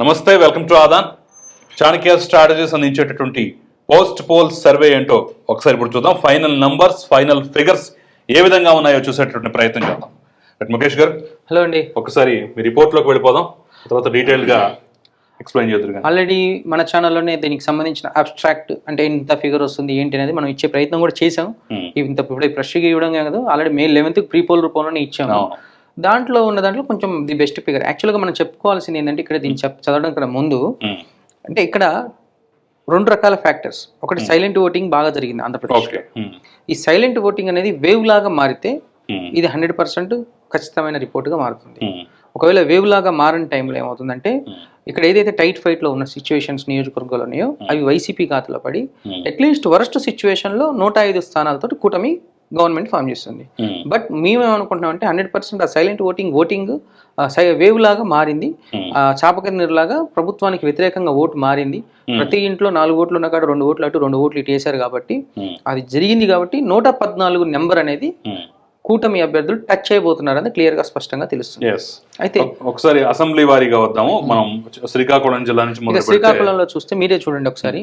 నమస్తే welcome to Aadhan. Chanakya strategies అందించేటటువంటి post poll survey ఏంటో ఒకసారి ఇప్పుడు చూద్దాం. ఫైనల్ నంబర్స్ ఫైనల్ ఫిగర్స్ ఏ విధంగా ఉన్నాయో చూసేటటువంటి ప్రయత్నం చేద్దాం. రైట్ ముఖేష్ గారు? హలో అండి. ఒకసారి మీ రిపోర్ట్లోకి వెళ్ళిపోదాం. తర్వాత డీటెయిల్గా ఎక్స్ప్లెయిన్ చేద్దరు కానీ ఆల్రెడీ మన ఛానల్లోనే దీనికి సంబంధించిన అబ్స్ట్రాక్ట్ అంటే ఇంత ఫిగర్ వస్తుంది ఏంటి అనేది మనం ఇచ్చే ప్రయత్నం కూడా చేసాం. ఇంత ఇప్పుడు ఫ్రెష్గా ఇవ్వడం కాదు. Already May eleventh pre poll రూపంలోనే ఇచ్చాము. దాంట్లో ఉన్న దాంట్లో కొంచెం ది బెస్ట్ ఫిగర్. యాక్చువల్గా మనం చెప్పుకోవాల్సింది ఏంటంటే ఇక్కడ దీన్ని చెప్ చదవడం ఇక్కడ ముందు. అంటే ఇక్కడ రెండు రకాల ఫ్యాక్టర్స్. ఒకటి సైలెంట్ ఓటింగ్ బాగా జరిగింది ఆంధ్రప్రదేశ్ ఓకే. ఈ సైలెంట్ ఓటింగ్ అనేది వేవ్ లాగా మారితే ఇది హండ్రెడ్ పర్సెంట్ ఖచ్చితమైన రిపోర్ట్గా మారుతుంది. ఒకవేళ వేవ్ లాగా మారని టైంలో ఏమవుతుందంటే ఇక్కడ ఏదైతే టైట్ ఫైట్లో ఉన్న సిచ్యువేషన్స్ నియోజకవర్గాలు ఉన్నాయో అవి వైసీపీ ఖాతాలో పడి అట్లీస్ట్ వరస్ట్ సిచ్యువేషన్లో నూట ఐదు స్థానాలతో కూటమి గవర్నమెంట్ ఫామ్ చేస్తుంది. బట్ మేమేమనుకుంటున్నాం అంటే హండ్రెడ్ పర్సెంట్ ఆ సైలెంట్ ఓటింగ్ ఓటింగ్ వేవ్ లాగా మారింది. ఆ చాపకన్నీరులాగా ప్రభుత్వానికి వ్యతిరేకంగా ఓటు మారింది. ప్రతి ఇంట్లో నాలుగు ఓట్లు ఉన్న కాడ రెండు ఓట్లు అటు రెండు ఓట్లు ఇటు వేశారు కాబట్టి అది జరిగింది కాబట్టి నూట పద్నాలుగు నెంబర్ అనేది కూటమి అభ్యర్థులు టచ్ అయిపోతున్నారని క్లియర్గా స్పష్టంగా తెలుస్తుంది. అయితే ఒకసారి అసెంబ్లీ వారీగా వద్దాము. మనం శ్రీకాకుళం జిల్లా నుంచి శ్రీకాకుళంలో చూస్తే మీరే చూడండి ఒకసారి.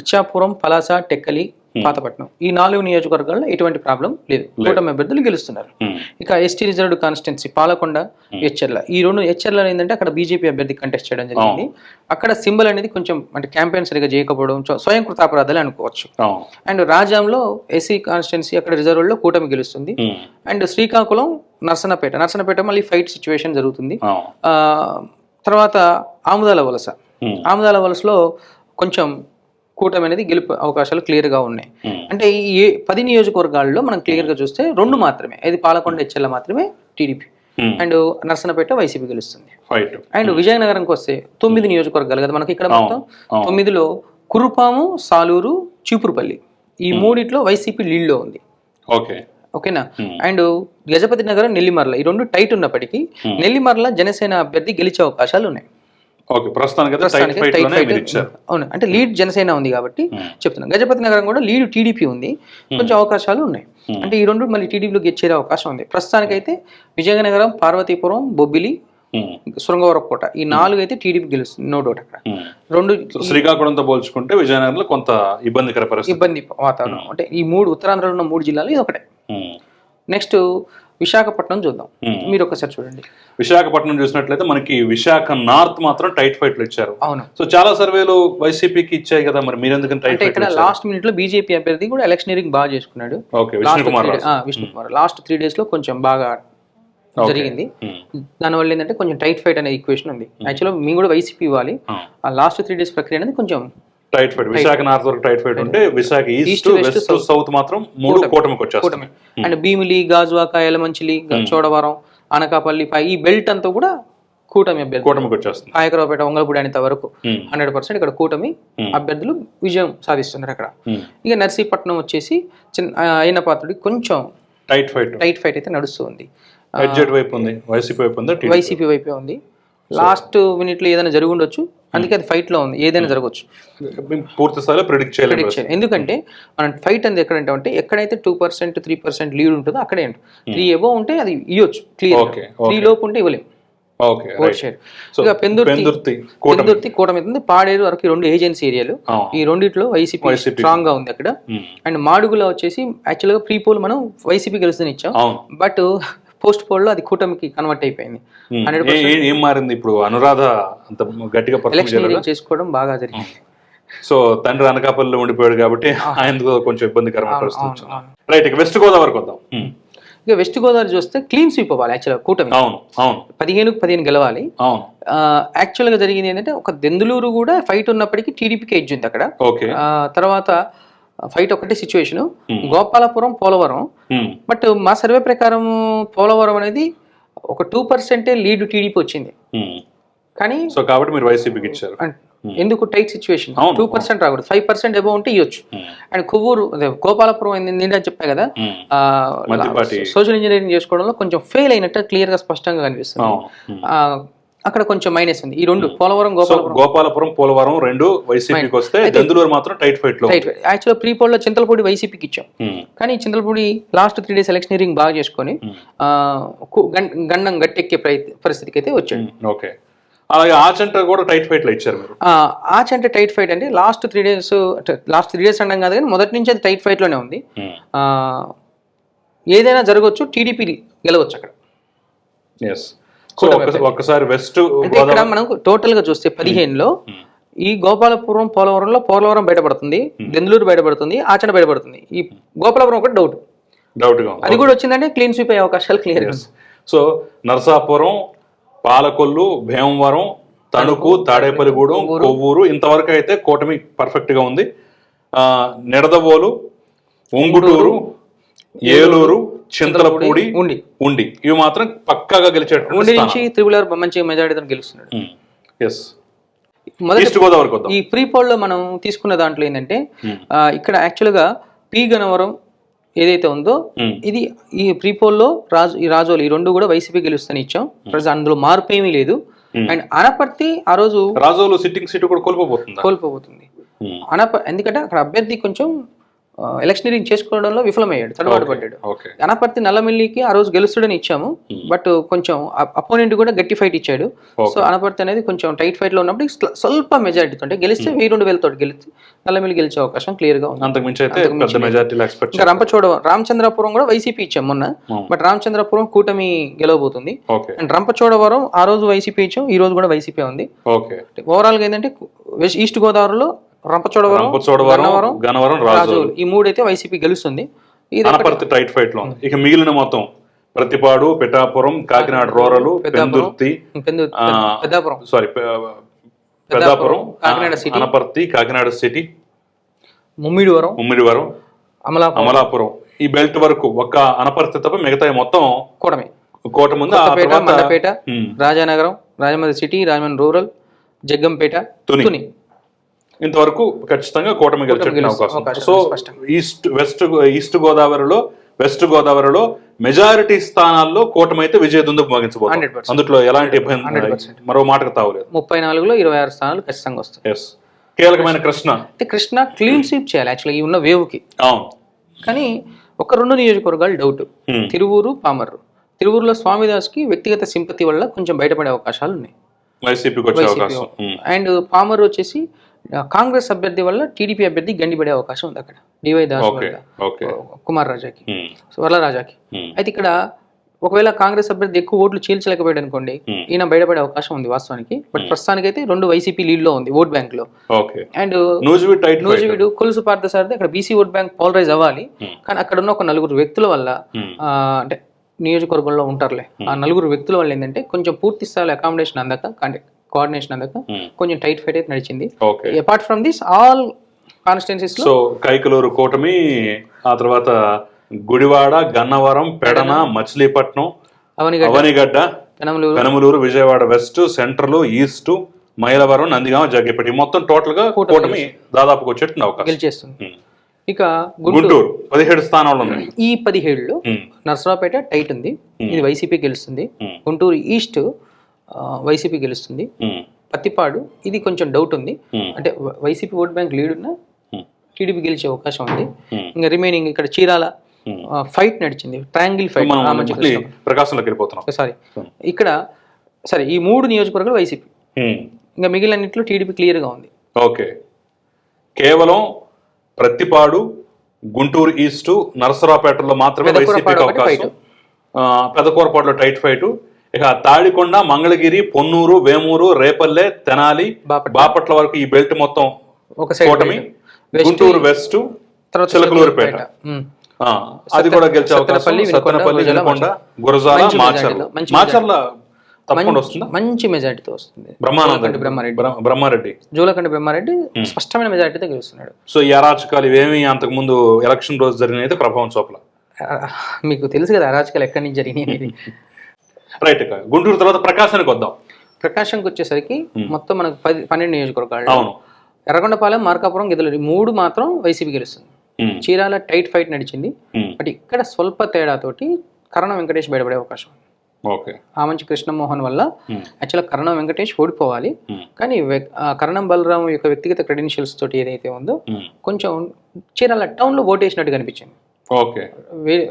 ఇచ్చాపురం పలాస టెక్కలి పాతపట్నం. ఈ నాలుగు నియోజకవర్గాల్లో ఎటువంటి ప్రాబ్లం లేదు. కూటమి అభ్యర్థులు గెలుస్తున్నారు. Hmm. ఇక ST reserved constituency Palakonda Etcherla ఈ రెండు ఎచ్చెర్ల ఏంటంటే అక్కడ బీజేపీ అభ్యర్థి కంటెస్ట్ చేయడం జరిగింది. అక్కడ సింబల్ అనేది కొంచెం అంటే క్యాంపెయిన్ సరిగా చేయకపోవడం చ- స్వయం కృతాపరాధాలు అనుకోవచ్చు. అవును అండ్ రాజాంలో ఎస్సీ కాన్స్టిట్యున్సీ అక్కడ రిజర్వ్లో కూటమి గెలుస్తుంది. Hmm. అండ్ శ్రీకాకుళం నర్సనపేట నర్సనపేట మళ్ళీ ఫైట్ సిచ్యువేషన్ జరుగుతుంది. ఆ, తర్వాత ఆముదాల వలస. Hmm. ఆముదాల వలసలో కొంచెం కూటమి అనేది గెలుపు అవకాశాలు క్లియర్గా ఉన్నాయి. అంటే ఈ పది నియోజకవర్గాల్లో మనం క్లియర్గా చూస్తే రెండు మాత్రమే. ఇది పాలకొండ హెచ్చెల్ల మాత్రమే టీడీపీ. అండ్ నర్సనపేట వైసీపీ గెలుస్తుంది. అండ్ విజయనగరంకి వస్తే తొమ్మిది నియోజకవర్గాలు కదా మనకి ఇక్కడ మొత్తం. తొమ్మిదిలో కురుపాము సాలూరు చీపురుపల్లి. ఈ మూడిట్లో వైసీపీ లీడ్లో ఉంది. ఓకే. ఓకేనా? అండ్ గజపతి నగరం నెల్లిమర్ల. ఈ రెండు టైట్ ఉన్నప్పటికీ నెల్లిమర్ల జనసేన అభ్యర్థి గెలిచే అవకాశాలు ఉన్నాయి. ఓకే ప్రస్తుతానికి అవును అంటే లీడ్ జనసేన ఉంది కాబట్టి Hmm. చెప్తున్నాను గజపతి నగరం కూడా లీడ్ టీడీపీ ఉంది. కొంచెం అవకాశాలు ఉన్నాయి. అంటే ఈ రెండు మళ్ళీ టీడీపీలో గెలిచే అవకాశం ఉంది. ప్రస్తుతానికైతే విజయనగరం పార్వతీపురం బొబ్బిలి Hmm. శృంగవరకోట ఈ నాలుగు అయితే టీడీపీ గెలుస్తుంది. నో డౌట్ అక్కడ. Hmm. రెండు శ్రీకాకుళంతో పోల్చుకుంటే విజయనగరంలో కొంత ఇబ్బందికర పరిస్థితి. ఇబ్బంది వాతావరణం. అంటే ఈ మూడు ఉత్తరాంధ్రలో ఉన్న మూడు జిల్లాలు ఇది ఒకటే. Hmm. నెక్స్ట్ విశాఖపట్నం చూద్దాం. మీరు ఒకసారి చూడండి. విశాఖపట్నం చూసినట్లయితే మనకి విశాఖ నార్త్ మాత్రం టైట్ ఫైట్లో ఇచ్చారు. అవును. సో చాలా సర్వేలు వైసీపీకి ఇచ్చాయి కదా మరి మీరు ఎందుకని టైట్ అంటే ఇక్కడ లాస్ట్ మినిట్లో బీజేపీ అభ్యర్థి కూడా ఎలక్షనీరింగ్ బాగా చేసుకున్నాడు. Okay Vishnu Kumar Raju. Vishnu Kumar last three డేస్లో కొంచెం బాగా జరిగింది. దానివల్ల ఏంటంటే కొంచెం టైట్ ఫైట్ అనే ఈక్వేషన్ ఉంది. యాక్చువల్గా మేము కూడా వైసీపీ ఇవ్వాలి. ఆ. లాస్ట్ త్రీ డేస్ ప్రక్రియ అనేది కొంచెం టైట్ ఫైట్ విశాఖ నార్త్ వరకు టైట్ ఫైట్ ఉంటే విశాఖ ఈస్ట్ వెస్ట్ సౌత్ మాత్రం మూడు కూటమికి వచ్చేస్తాయి అండ్ భీమిలి గాజువాక ఎలమంచిలి చోడవరం అనకాపల్లి పై ఈ బెల్ట్ అంతా కూడా కూటమి అభ్యర్థి కూటమికి వచ్చేస్తుంది పాయకరావుపేట ఒంగలపూడి అనేంత వరకు. హండ్రెడ్ పర్సెంట్ ఇక్కడ కూటమి అభ్యర్థులు విజయం సాధిస్తున్నారు అక్కడ. ఇక నర్సీపట్నం వచ్చేసి చిన్న అయిన పాత్రుడి కొంచెం టైట్ ఫైట్. టైట్ ఫైట్ అయితే నడుస్తుంది వైపు ఉంది వైసీపీ వైపు ఉంది వైసీపీ వైపే ఉంది. లాస్ట్ మినిట్లో ఏదైనా జరిగి ఉండొచ్చు అందుకే అది ఫైట్లో ఉంది. ఏదైనా జరగవచ్చు పూర్తి స్థాయిలో ప్రిడిక్ట్ చేయాలి. ఎందుకంటే మనం ఫైట్ అనేది ఎక్కడ అంటే ఎక్కడైతే two percent three percent lead ఉంటుందో అక్కడే ఉంటుంది త్రీ ఎబో ఉంటే అది ఇవ్వచ్చు క్లియర్ త్రీ లోపు ఉంటే ఇవ్వలేము పెందుర్తి. పెందుర్తి కూటమి. పాడేరు వరకు రెండు ఏజెన్సీ ఏరియాలు. ఈ రెండిట్లో వైసీపీ. స్ట్రాంగ్గా ఉంది అక్కడ. Hmm. అండ్ మాడుగులో వచ్చేసి యాక్చువల్గా ప్రీ పోల్ మనం వైసీపీ గెలుస్తుంది ఇచ్చాం. బట్ పోస్ట్ పోల్లో అది కూటమికి కన్వర్ట్ అయిపోయింది. ఏ- మారింది ఇప్పుడు? అనురాధ అంత గట్టిగా ఎలక్షన్ చేసుకోవడం బాగా జరిగింది. సో తండ్రి అనకాపల్లిలో ఉండిపోయాడు కాబట్టి ఆయనకు కొంచెం ఇబ్బందికరమైన పరిస్థితి అవును. రైట్ ఇక వెస్ట్ గోదావరికి వద్దాం. ఇక వెస్ట్ గోదావరి చూస్తే క్లీన్ స్వీప్ అవ్వాలి యాక్చువల్గా కూటమి. అవును అవును. పదిహేనుకు పదిహేను గెలవాలి. అవును. ఆ, actual గా జరిగింది ఏంటంటే ఒక దెందులూరు కూడా ఫైట్ ఉన్నప్పటికీ టీడీపీకి ఎడ్జ్ ఉంది అక్కడ. ఓకే ఆ, తర్వాత ఫైట్ ఒకటే situation Gopalapuram Polavaram. Hmm. But మా సర్వే ప్రకారం పోలవరం అనేది ఒక టూ పర్సెంటే లీడ్ టీడీపీ వచ్చింది. Hmm. కానీ సో కాబట్టి మీరు వైసీపీకి ఇచ్చారు. ఎందుకు టైట్ సిచ్యువేషన్ టూ పర్సెంట్ రాకూడదు. ఫైవ్ పర్సెంట్ అబౌవ్ ఉంటే ఇవ్వచ్చు Hmm. అండ్ కొవ్వూరు గోపాలపురం నిన్న చెప్పా కదా? Hmm. సోషల్ ఇంజనీరింగ్ చేసుకోవడంలో కొంచెం ఫెయిల్ అయినట్టు క్లియర్గా స్పష్టంగా కనిపిస్తుంది. Hmm. అక్కడ కొంచెం మైనస్ ఉంది. ఈ రెండు పోలవరం సో గోపాలపురం. గోపాలపురం పోలవరం రెండు వైసీపీకి వస్తే దెందులూరు మాత్రం టైట్ ఫైట్లో రైట్ యాక్చువల్గా ప్రీ పోల్లో చింతలపూడి వైసీపీకి ఇచ్చాం. Hmm. కానీ Chintalapudi last three days electioneering బాగా చేసుకొని Hmm. గండం గట్టెక్కే పరిస్థితికి అయితే వచ్చాడు. Hmm. ఓకే అలాగే ఆచంట కూడా టైట్ ఫైట్లో ఇచ్చారు మీరు. ఆ, ఆచ్ అంటే టైట్ ఫైట్ అంటే last three days last three days అనడం కాదు కానీ మొదటి నుంచి అది టైట్ ఫైట్లోనే ఉంది. ఆ, ఏదైనా జరగవచ్చు టీడీపీ గెలవచ్చు అక్కడ. ఎస్ ఒక్కసారి వెస్ట్ ఇక్కడ మనం టోటల్గా చూస్తే పదిహేనులో ఈ గోపాలపురం పోలవరంలో పోలవరం బయటపడుతుంది దెందులూరు బయటపడుతుంది ఆచరణ బయటపడుతుంది. ఈ గోపాలపురం ఒకటి డౌట్ డౌట్గా అది కూడా వచ్చిందంటే క్లీన్ స్వీప్ అయ్యే అవకాశాలు క్లియర్ సో నరసాపురం పాలకొల్లు భీమవరం తణుకు తాడేపల్లిగూడెం కొవ్వూరు ఇంతవరకు అయితే కూటమి పర్ఫెక్ట్గా ఉంది. ఆ, నిడదవోలు ఉంగుటూరు ఏలూరు చింతలపూడి ఉండి. ఉండి. ఇవి మాత్రం పక్కాగా ఉండి గెలిచేటువంటి నుంచి త్రిబుల్ ఆర్ మంచి మెజారిటీతో గెలుస్తున్నాడు. ఎస్ మొదటి వద్దాం ఈ ప్రీ పోల్లో మనం తీసుకున్న దాంట్లో ఏంటంటే ఇక్కడ యాక్చువల్గా పి గనవరం ఏదైతే ఉందో. ఇది ఈ ప్రీ పోల్లో రాజు ఈ రాజోలు ఈ రెండు కూడా వైసీపీ గెలుస్తాను ఇచ్చాం. అందులో మార్పు ఏమీ లేదు. అండ్ అనపర్తి ఆ రోజు రాజోలు సిట్టింగ్ సీటు కూడా కోల్పోతుందా కోల్పోబోతుంది. అనప ఎందుకంటే అక్కడ అభ్యర్థి కొంచెం ఎలక్షనీరింగ్ చేసుకోవడంలో విఫలమయ్యాడు తడబాటు పడ్డాడు. అనపర్తి నల్లమిల్లికి ఆ రోజు గెలుస్తాడని ఇచ్చాము బట్ కొంచెం అపోనెంట్ కూడా గట్టి ఫైట్ ఇచ్చాడు. సో అనపర్తి అనేది కొంచెం టైట్ ఫైట్లో ఉన్నప్పుడు స్వల్ప మెజారిటీతో అంటే గెలిస్తే వెయ్యి రెండు వేలతో గెలిచి నల్లమిల్లి గెలిచే అవకాశం క్లియర్గా ఉంది రంపచోడవరం రామచంద్రపురం కూడా వైసీపీ ఇచ్చాం మొన్న. Hmm. బట్ రామచంద్రపురం కూటమి గెలవబోతుంది. అండ్ రంపచోడవరం ఆ రోజు వైసీపీ ఇచ్చాం ఈ రోజు కూడా వైసీపీ ఉంది. ఓవరాల్గా ఏంటంటే వెస్ట్ ఈస్ట్ గోదావరిలో రంపచోడవరం రంపచోడవరం గన్నవరం, రాజోలు. ఈ మూడు అయితే వైసీపీ గెలుస్తుంది. అనపర్తి టైట్ ఫైట్లో ఇక మిగిలిన మొత్తం Prathipadu Pithapuram Kakinada rural Pendurthi Peddapuram sorry Peddapuram Kakinada city. Anaparthi Kakinada city. Mummidivaram Mummidivaram Amalapuram. Amalapuram. ఈ బెల్ట్ వరకు ఒక్క అనపర్తి తప్ప మిగతా మొత్తం కూడమే కోట ముందు మండపేట రాజానగరం రాజమండ్రి సిటీ రాజమండ్రి రూరల్ జగ్గంపేట తుని. ఇంతవరకు ఖచ్చితంగా కూటమి గెలిచే గెలుస్తుంది. అవకాశం సో. ఈస్ట్ వెస్ట్ ఈస్ట్ గోదావరిలో వెస్ట్ గోదావరిలో మెజారిటీ స్థానాల్లో కూటమి అయితే విజయ దుందుకు ముగించబోతుంది. 100%. అందులో ఎలాంటి ఇబ్బంది మరో మాటకు తావలేదు. ముప్పై నాలుగులో ఇరవై ఆరు స్థానాలు ఖచ్చితంగా వస్తాయి. కీలకమైన కృష్ణ. అయితే కృష్ణ క్లీన్ స్వీప్ చేయాలి. యాక్చువల్గా ఈ ఉన్న వేవ్కి. అవును. కానీ ఒక రెండు నియోజకవర్గాలు డౌట్ Hmm. తిరువూరు పామర్రు. తిరువూరులో స్వామిదాస్కి వ్యక్తిగత సింపతి వల్ల కొంచెం బయటపడే అవకాశాలు ఉన్నాయి. వైసీపీకి వచ్చే అవకాశం. ఉమ్. అండ్ పామర్ వచ్చేసి కాంగ్రెస్ అభ్యర్థి వల్ల టీడీపీ అభ్యర్థి గండిపడే అవకాశం ఉంది అక్కడ డివై దాస్ కుమార్ రాజాకి. ఉమ్, వరలరాజాకి ఉమ్, అయితే ఇక్కడ ఒకవేళ కాంగ్రెస్ అభ్యర్థి ఎక్కువ ఓట్లు చీల్చలేకపోయాడు అనుకోండి. ఈయన బయటపడే అవకాశం ఉంది వాస్తవానికి. బట్ ప్రస్తుతానికి అయితే రెండు వైసీపీ లీడ్లో ఉంది ఓట్ బ్యాంక్లో అండ్ నూజివీడ్ కొలుసు పార్థసారథి అక్కడ బీసీ ఓట్ బ్యాంక్ పాలరైజ్ అవ్వాలి. కానీ అక్కడ ఉన్న ఒక నలుగురు వ్యక్తుల వల్ల అంటే నియోజకవర్గంలో ఉంటారులే. ఆ నలుగురు వ్యక్తుల వల్ల ఏంటంటే కొంచెం పూర్తి స్థాయిలో అకామిడేషన్ అందాక అంటే కోఆర్డినేషన్ అందాక ఉమ్, కొంచెం టైట్ ఫైట్ అయితే నడిచింది. Okay apart from this all constituencies so Kaikalur కూటమి ఆ తర్వాత Gudivada Gannavaram Pedana Machilipatnam Avanigadda. Penamaluru. Vijayawada west central east Mylavaram Nandigama Jaggayyapeta. మొత్తం టోటల్గా కూటమి దాదాపుగా వచ్చేట్టు అవకాశం. గెలిచేస్తుంది. ఉమ్. ఇక గుంటూరు. పదిహేడు స్థానాలు ఉన్నాయి ఈ పదిహేడులో ఉమ్, నర్సరావుపేట టైట్ ఉంది. ఇది వైసీపీ గెలుస్తుంది. గుంటూరు ఈస్ట్ వైసీపీ గెలుస్తుంది. పత్తిపాడు ఇది కొంచెం డౌట్ ఉంది. అంటే వైసీపీ ఓట్ బ్యాంక్ లీడ్ ఉన్న టీడీపీ గెలిచే అవకాశం ఉంది. ఇంకా రిమైనింగ్ ఇక్కడ చీరాల. ఫైట్ నడిచింది. ట్రయాంగిల్ ఫైట్ ప్రకాశంలోకి వెళ్ళిపోతున్నాం. సారీ ఇక్కడ సరే ఈ మూడు నియోజకవర్గాలు వైసీపీ. ఇంకా మిగిలినన్నింటిలో టీడీపీ క్లియర్గా ఉంది. ఓకే. కేవలం ప్రత్తిపాడు గుంటూరు ఈస్ట్ నరసరావుపేటలో మాత్రమే ఒకటి అవకాశం. పెదకూరపాడులో టైట్ ఫైట్ ఇక తాడికొండ మంగళగిరి పొన్నూరు వేమూరు రేపల్లె తెనాలి బాపట్ల. వరకు ఈ బెల్ట్ మొత్తం ఒక కూటమి. West Guntur west Chilakaluripet. అది కూడా గెలిచే అవకాశం. సత్తెనపల్లి, వినుకొండ, సత్తెనపల్లి గురజాల, మాచర్ల. మాచర్ల తప్పకుండా వస్తుందా? మంచి మెజారిటీతో వస్తుంది. బ్రహ్మానంద. జూలకంటి బ్రహ్మారెడ్డి. బ్రహ్మ- బ్రహ్మారెడ్డి. జూలకంటి బ్రహ్మారెడ్డి స్పష్టమైన మెజారిటీతో గెలుస్తున్నాడు. సో ఈ అరాచకాలు ఇవేమి అంతకు ముందు ఎలక్షన్ రోజు జరిగిన అయితే ప్రభావం చూపల? మీకు తెలుసు కదా అరాచకాలు ఎక్కడి నుంచి జరిగినాయి రైట్ గుంటూరు తర్వాత ప్రకాశానికి వద్దాం. ప్రకాశంకి వచ్చేసరికి మొత్తం మనకు పది పన్నెండు నియోజకవర్గాలు. అవును. ఎర్రగొండపాలెం మార్కాపురం గిద్దలూరు ఈ మూడు మాత్రం వైసీపీ గెలుస్తుంది. ఉమ్, చీరాల టైట్ ఫైట్ నడిచింది. ఉమ్, బట్ ఇక్కడ స్వల్ప తేడాతోటి కరణం వెంకటేష్ బయటపడే అవకాశం ఆమంచి కృష్ణమోహన్ వల్ల యాక్చువల్గా కరణం వెంకటేష్ ఓడిపోవాలి. కానీ కరణం బలరాం యొక్క వ్యక్తిగత క్రెడెన్షియల్స్ తోటి ఏదైతే ఉందో కొంచెం చీరాల టౌన్లో ఓటేసినట్టు కనిపించింది ఓకే.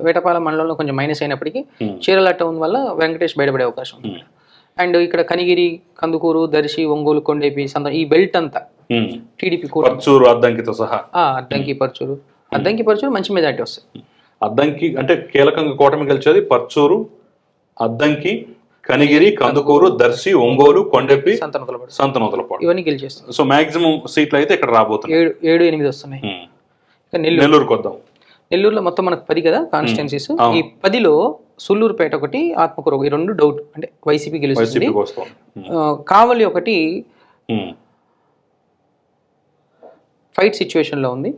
వేటపాలెం మండలంలో కొంచెం మైనస్ అయినప్పటికీ ఉమ్, చీరాల టౌన్ వల్ల వెంకటేష్ బయటపడే అవకాశం ఉంది. అండ్ ఇక్కడ కనిగిరి కందుకూరు దర్శి ఒంగోలు కొండేపి సంత ఈ బెల్ట్ అంతా ఉమ్. టీడీపీ పర్చూరు అద్దంకితో సహా. అద్దంకి పరచూరు. అద్దంకి పరచూరు మంచి మెజార్టీ వస్తుంది అద్దంకి అంటే కీలకంగా కూటమి గెలిచేది పర్చూరు అద్దంకి కనిగిరి కందుకూరు దర్శి ఒంగోలు కొండెప్పి సంతనతల పడు సంతనూతలపాడు. ఇవన్నీ గెలిచేస్తుంది సో మాక్సిమం సీట్లు అయితే ఇక్కడ రాబోతున్నాయి. ఏడు ఏడు ఎనిమిది వస్తున్నాయి. నెల్లూరుకి వద్దాం. నెల్లూరులో మొత్తం మనకు పది కదా కాన్స్టిట్యున్సీస్. ఈ పదిలో సుల్లూరుపేట ఒకటి ఆత్మకూరు ఈ రెండు డౌట్ అంటే వైసీపీ గెలుస్తుంది కావలి ఒకటి. ఫైట్ సిచ్యువేషన్లో ఉంది.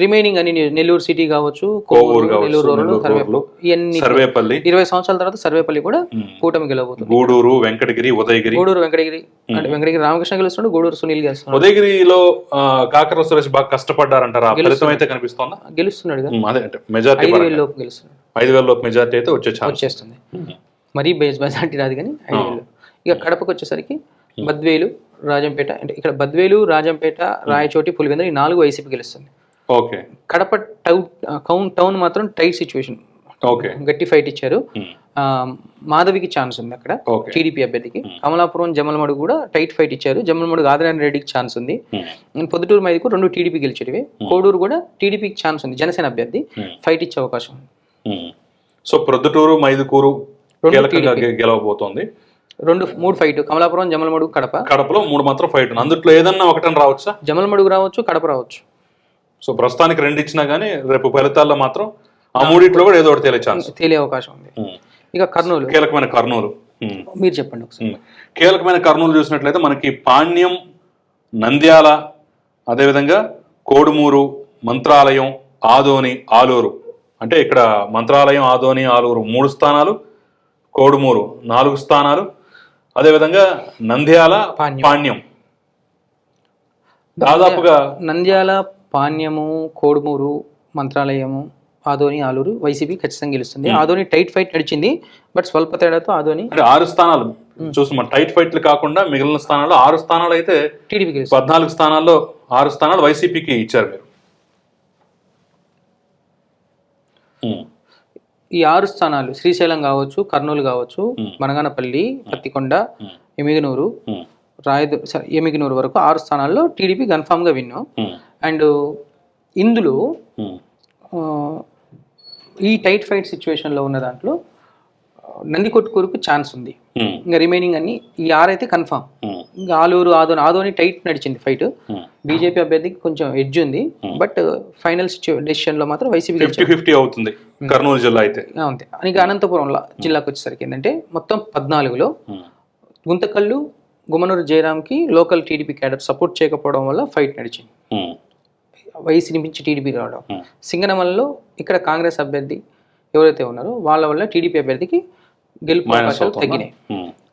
రిమైనింగ్ అన్ని నెల్లూరు సిటీ కావచ్చు కోవూరు నెల్లూరు రూరల్ ఇవన్నీ సర్వేపల్లి ఇరవై సంవత్సరాల తర్వాత సర్వేపల్లి కూడా. కూటమి గెలవబోతుంది. గూడూరు వెంకటగిరి ఉదయగిరి. గూడూరు వెంకటగిరి అంటే వెంకటగిరి రామకృష్ణ గెలుస్తున్నాడు గూడూరు సునీల్ గెలుస్తున్నాడు. ఉదయగిరిలో కాకర సురేష్ బాగా కష్టపడ్డారంటారా? ఫలితం అయితే కనిపిస్తోందా? గెలుస్తున్నాడు అదే అంటే మెజార్టీ ఐదు వేల లోపు గెలుస్తున్నాడు. ఐదు వేల లోపు మెజార్టీ అయితే వచ్చే వచ్చేస్తుంది. మరీ బేస్ మెజార్టీ రాదు కానీ ఐదు వేలు. ఇక కడపకు వచ్చేసరికి బద్వేలు రాజంపేట అంటే ఇక్కడ బద్వేలు రాజంపేట రాయచోటి పులివెందుల ఈ నాలుగు వైసీపీ గెలుస్తుంది. ఓకే. కడప టౌన్ కౌన్ టౌన్ మాత్రం టైట్ సిచ్యువేషన్ ఓకే. గట్టి ఫైట్ ఇచ్చారు. మాధవికి ఛాన్స్ ఉంది అక్కడ టీడీపీ అభ్యర్థికి. కమలాపురం జమ్మలమడుగు కూడా టైట్ ఫైట్ ఇచ్చారు. జమ్మలమడుగు ఆదినారాయణ రెడ్డికి ఛాన్స్ ఉంది. పొద్దుటూరు మైదుకు రెండు టీడీపీ గెలిచేటివి. కోడూరు కూడా టీడీపీకి ఛాన్స్ ఉంది. జనసేన అభ్యర్థి. ఫైట్ ఇచ్చే అవకాశం ఉంది. సో ప్రొద్దుటూరు మైదుకూరు కీలకంగా గెలవబోతోంది. రెండు మూడు ఫైట్ కమలాపురం జమ్మలమడుగు కడప. కడపలో మూడు మాత్రం ఫైట్ ఉంది అందుట్లో ఏదన్నా ఒకటని రావచ్చా? జమ్మలమడుగు రావచ్చు కడప రావచ్చు. సో ప్రస్తుతానికి రెండు ఇచ్చినా కానీ రేపు ఫలితాల్లో మాత్రం ఆ మూడిట్లో కూడా ఏదో ఒకటి తేలే ఛాన్స్ తేలే అవకాశం ఉంది. ఇక కర్నూలు. కీలకమైన కర్నూలు. మీరు చెప్పండి ఒకసారి. కీలకమైన కర్నూలు చూసినట్లయితే మనకి పాణ్యం నంద్యాల అదేవిధంగా కోడుమూరు మంత్రాలయం ఆదోని ఆలూరు. అంటే ఇక్కడ మంత్రాలయం ఆదోని ఆలూరు మూడు స్థానాలు కోడుమూరు నాలుగు స్థానాలు అదేవిధంగా నంద్యాల పాణ్యం. దాదాపుగా నంద్యాల పాణ్యము కోడుమూరు మంత్రాలయము ఆదోని ఆలూరు వైసీపీ ఖచ్చితంగా గెలుస్తుంది. ఆదోని టైట్ ఫైట్ నడిచింది బట్ స్వల్ప తేడాతో ఆదోని అంటే ఆరు స్థానాలు. చూసి మన టైట్ ఫైట్లు కాకుండా మిగిలిన స్థానాలు ఆరు స్థానాలు అయితే టీడీపీ పద్నాలుగు స్థానాల్లో ఆరు స్థానాలు వైసీపీకి ఇచ్చారు మీరు. ఈ ఆరు స్థానాలు శ్రీశైలం కావచ్చు కర్నూలు కావచ్చు. మనగానపల్లి పత్తికొండ ఎమిగనూరు రాయదు ఎమిగనూరు వరకు ఆరు స్థానాల్లో టీడీపీ కన్ఫామ్గా విన్నాం ఉమ్, అండ్ ఇందులో ఈ టైట్ ఫైట్ సిచ్యువేషన్లో ఉన్న దాంట్లో ఆ, నందికొట్కూరుకు ఛాన్స్ ఉంది. ఇంకా రిమైనింగ్ అన్ని ఈ ఆరు అయితే కన్ఫామ్ ఇంకా ఆలూరు ఆదోని ఆదోని టైట్ నడిచింది ఫైట్. బీజేపీ అభ్యర్థికి కొంచెం ఎడ్జ్ ఉంది. బట్ ఫైనల్ డెసిషన్లో మాత్రం వైసీపీ ఫిఫ్టీ అవుతుంది. కర్నూలు జిల్లా అయితే. అంతే. ఇంకా అనంతపురం జిల్లాకు వచ్చేసరికి ఏంటంటే మొత్తం పద్నాలుగులో గుంతకల్లు గుమ్మనూరు జయరామ్కి లోకల్ టీడీపీ క్యాడర్ సపోర్ట్ చేయకపోవడం వల్ల ఫైట్ నడిచింది. వైసీ నుంచి టీడీపీ రావడం. సింగనమలలో ఇక్కడ కాంగ్రెస్ అభ్యర్థి ఎవరైతే ఉన్నారో వాళ్ళ వల్ల టీడీపీ అభ్యర్థికి గెలుపు అవకాశాలు? తగ్గినాయి.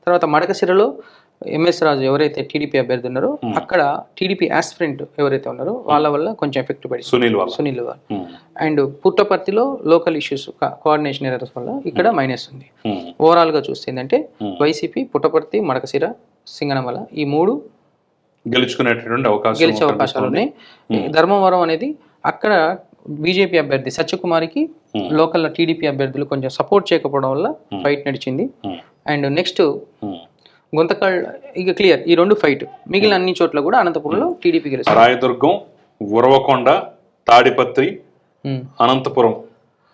తర్వాత మడకసిరలో ఎంఎస్ రాజు ఎవరైతే టీడీపీ అభ్యర్థి ఉన్నారో అక్కడ టీడీపీ ఆస్పిరెంట్ ఎవరైతే ఉన్నారో వాళ్ళ వల్ల కొంచెం ఎఫెక్ట్ పడింది. సునీల్ సునీల్ వాళ్ళు ఉమ్, అండ్ పుట్టపర్తిలో లోకల్ ఇష్యూస్ కోఆర్డినేషన్ ఎర్రర్స్ వల్ల ఇక్కడ మైనస్ ఉంది. ఓవరాల్గా చూస్తే ఏంటంటే Hmm. వైసీపీ పుట్టపర్తి మడకసిర సింగనమల ఈ మూడు గెలుచుకునేటటువంటి అవకాశం గెలిచే అవకాశాలు ఉన్నాయి. ధర్మవరం అనేది అక్కడ బీజేపీ అభ్యర్థి సత్యకుమారికి లోకల్ టీడీపీ అభ్యర్థులు కొంచెం సపోర్ట్ చేయకపోవడం వల్ల ఫైట్ నడిచింది. And next. గుంతకల్ ఇక క్లియర్ ఈ రెండు ఫైట్ మిగిలిన అన్ని చోట్ల కూడా అనంతపురంలో టీడీపీ గెలుస్తుంది. రాయదుర్గం ఉరవకొండ తాడిపత్రి Hmm. అనంతపురం.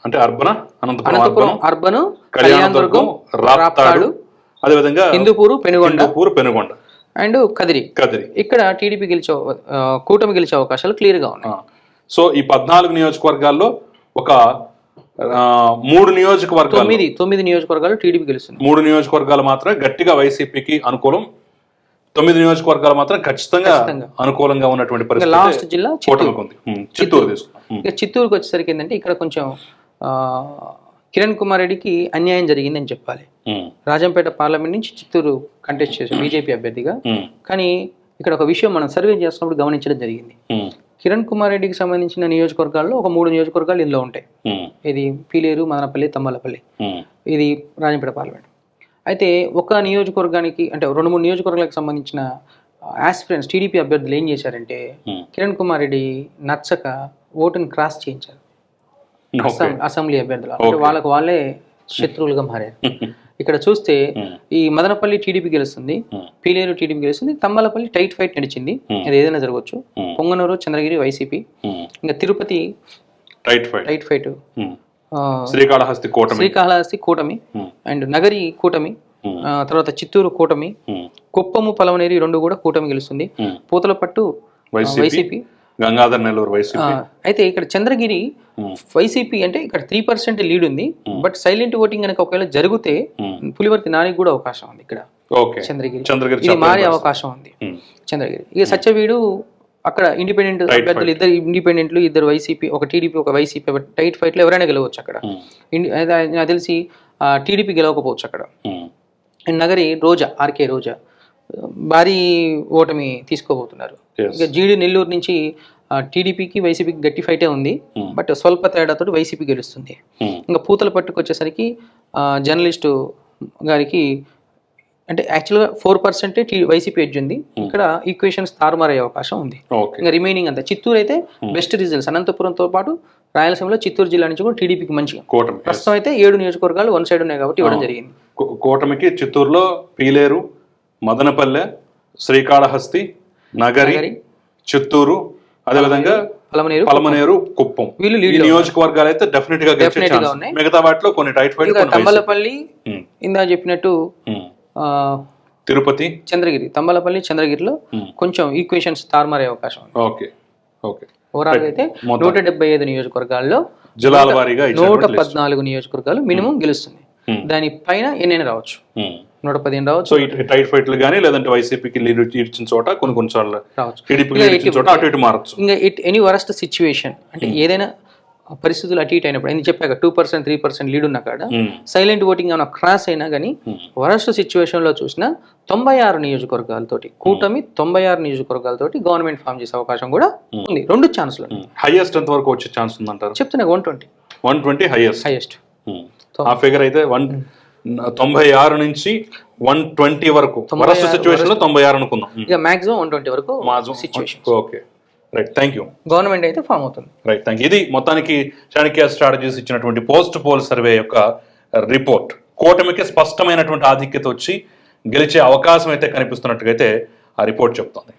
అంటే అర్బన అనంతపురం అనంతపురం అర్బన్. కళ్యాణదుర్గం రాప్తాడు. అదేవిధంగా హిందూపూరు పెనుగొండ. హిందూపూర్ పెనుగొండ. అండ్ కదిరి. కదిరి. ఇక్కడ టీడీపీ గెలిచే కూటమి గెలిచే అవకాశాలు క్లియర్గా ఉన్నాయి. సో ఈ పద్నాలుగు నియోజకవర్గాల్లో ఒక మూడు నియోజకవర్గాలు తొమ్మిది తొమ్మిది నియోజకవర్గాలు టీడీపీ గెలుస్తుంది. మూడు నియోజకవర్గాలు మాత్రం గట్టిగా వైసీపీకి అనుకూలం. తొమ్మిది నియోజకవర్గాలు మాత్రం ఖచ్చితంగా. అనుకూలంగా ఉన్నటువంటి పరిస్థితి లాస్ట్ జిల్లా చిత్తూరు. ఇక చిత్తూరుకి వచ్చేసరికి ఏంటంటే ఇక్కడ కొంచెం కిరణ్ కుమార్ రెడ్డికి అన్యాయం జరిగిందని చెప్పాలి. రాజంపేట పార్లమెంట్ నుంచి చిత్తూరు కంటెస్ట్ చేశారు బీజేపీ అభ్యర్థిగా. కానీ ఇక్కడ ఒక విషయం మనం సర్వే చేస్తున్నప్పుడు గమనించడం జరిగింది. కిరణ్ కుమార్ రెడ్డికి సంబంధించిన నియోజకవర్గాల్లో ఒక మూడు నియోజకవర్గాలు ఇందులో ఉంటాయి. ఇది పీలేరు మదనపల్లి తమ్మలపల్లి ఇది రాజంపేట పార్లమెంట్. అయితే ఒక నియోజకవర్గానికి అంటే రెండు మూడు నియోజకవర్గాలకు సంబంధించిన ఆస్పిరెంట్స్ టీడీపీ అభ్యర్థులు ఏం చేశారంటే. కిరణ్ కుమార్ రెడ్డి నచ్చక ఓటుని క్రాస్ చేయించారు. అసెంబ్లీ అభ్యర్థులు. అంటే వాళ్ళకు వాళ్ళే శత్రువులుగా మారారు. ఇక్కడ చూస్తే ఈ మదనపల్లి టీడీపీ గెలుస్తుంది పీలేరు టీడీపీ గెలుస్తుంది తమ్మలపల్లి టైట్ ఫైట్ నడిచింది. అది ఏదైనా జరగవచ్చు. పొంగనూరు చంద్రగిరి వైసీపీ. ఇంకా Tirupati right fight. Tight fight. Srikalahasti కూటమి. శ్రీకాళహస్తి కూటమి అండ్ నగరి కూటమి తర్వాత చిత్తూరు కూటమి కుప్పము పలవనేరి రెండు కూడా కూటమి గెలుస్తుంది. పూతలపట్టు వైసీపీ. గంగాధర్ నెల్లూరు వైసీపీ. అయితే ఇక్కడ చంద్రగిరి వైసీపీ అంటే ఇక్కడ త్రీ పర్సెంట్ లీడ్ ఉంది బట్ సైలెంట్ ఓటింగ్ కనుక ఒకవేళ జరిగితే. పులివర్తి నానికి కూడా అవకాశం ఉంది ఇక్కడ. చంద్రగిరి. చంద్రగిరి ఇది మారే. అవకాశం ఉంది. చంద్రగిరి. ఇక సత్యవీడు అక్కడ ఇండిపెండెంట్ అభ్యర్థులు ఇద్దరు ఇండిపెండెంట్లు ఇద్దరు వైసీపీ ఒక టీడీపీ ఒక వైసీపీ టైట్ ఫైట్లో ఎవరైనా గెలవచ్చు అక్కడ. నాకు తెలిసి టీడీపీ గెలవకపోవచ్చు అక్కడ. నగరి రోజా ఆర్కే రోజా భారీ ఓటమి తీసుకోబోతున్నారు. ఇక జీడి నెల్లూరు నుంచి టీడీపీకి వైసీపీకి గట్టి ఫైటే ఉంది. Hmm. బట్ స్వల్ప తేడాతో వైసీపీ గెలుస్తుంది. ఉమ్, ఇంకా పూతల పట్టుకు వచ్చేసరికి ఆ, జర్నలిస్టు గారికి అంటే యాక్చువల్గా ఫోర్ పర్సెంటే వైసీపీ ఎడ్జ్ ఉంది. ఇక్కడ ఈక్వేషన్స్ తారుమారయ్యే అవకాశం ఉంది. ఇంకా రిమైనింగ్ అంతా చిత్తూరు అయితే బెస్ట్ రిజల్ట్స్ అనంతపురంతో పాటు రాయలసీమలో చిత్తూరు జిల్లా నుంచి కూడా టీడీపీకి మంచిగా కూటమి. ప్రస్తుతం అయితే ఏడు నియోజకవర్గాలు వన్ సైడ్ ఉన్నాయి కాబట్టి ఇవ్వడం జరిగింది. కూటమికి చిత్తూరులో పీలేరు మదనపల్లె శ్రీకాళహస్తి నగరి చిత్తూరు అదేవిధంగా పలమనేరు పలమనేరు కుప్పం వీళ్ళు ఈ నియోజకవర్గాలు అయితే డెఫినెట్గా Definite గా ఉన్నాయి. మిగతా వాటిలో కొన్ని టైట్ ఫైట్. తంబలపల్లి ఇందా చెప్పినట్టు తిరుపతి చంద్రగిరి తంబలపల్లి చంద్రగిరిలో. కొంచెం ఈక్వేషన్స్ తారుమారే అవకాశం ఓకే ఓకే ఓవరాల్ అయితే. నూట డెబ్బై ఐదు నియోజకవర్గాల్లో జిల్లాల వారీగా నూట. పద్నాలుగు నియోజకవర్గాలు మినిమం గెలుస్తుంది Hmm. దాని పైన ఎన్నైనా రావచ్చు. నూట పదిహేను రావచ్చు. సో టైట్ ఫైట్లు కానీ లేదంటే వైసీపీకి ఇచ్చిన చోట కొన్ని కొన్ని సార్లు రావచ్చు. టీడీపీకి ఇలా లీడ్ ఇచ్చిన చోట అటు ఇటు మారచ్చు. ఇంకా ఇట్ ఎనీ వరస్ట్ సిచ్యువేషన్ అంటే Hmm. ఏదైనా పరిస్థితులు అటు ఇటు అయినప్పుడు నేను చెప్పాక two percent three percent lead ఉన్న కాడ ఉమ్, సైలెంట్ ఓటింగ్ ఏమైనా క్రాస్ అయినా కానీ ఉమ్. వరస్ట్ సిచ్యువేషన్లో చూసినా తొంభై ఆరు నియోజకవర్గాలతోటి కూటమి తొంభై ఆరు నియోజకవర్గాలతోటి గవర్నమెంట్ ఫామ్ చేసే అవకాశం కూడా ఉంది. రెండు ఛాన్స్లు. హైయెస్ట్ ఎంత వరకు వచ్చే ఛాన్స్ ఉందంటారు? చెప్తున్నా one twenty. One twenty highest highest ఆ ఫిగర్ అయితే వన్ తొంభై ఆరు నుంచి వన్ ట్వంటీ వరకు. వరస్ట్ సిచ్యువేషన్లో తొంభై ఆరు అనుకుందాం. ఇక మాక్సిమం వన్ ట్వంటీ వరకు situation okay right thank you government అయితే ఫామ్ అవుతుంది. రైట్ థ్యాంక్ ఇది మొత్తానికి చాణక్య స్ట్రాటజీస్ ఇచ్చినటువంటి పోస్ట్ పోల్ సర్వే యొక్క రిపోర్ట్ కూటమికి స్పష్టమైనటువంటి ఆధిక్యత వచ్చి గెలిచే అవకాశం అయితే కనిపిస్తున్నట్టుగైతే ఆ రిపోర్ట్ చెప్తోంది.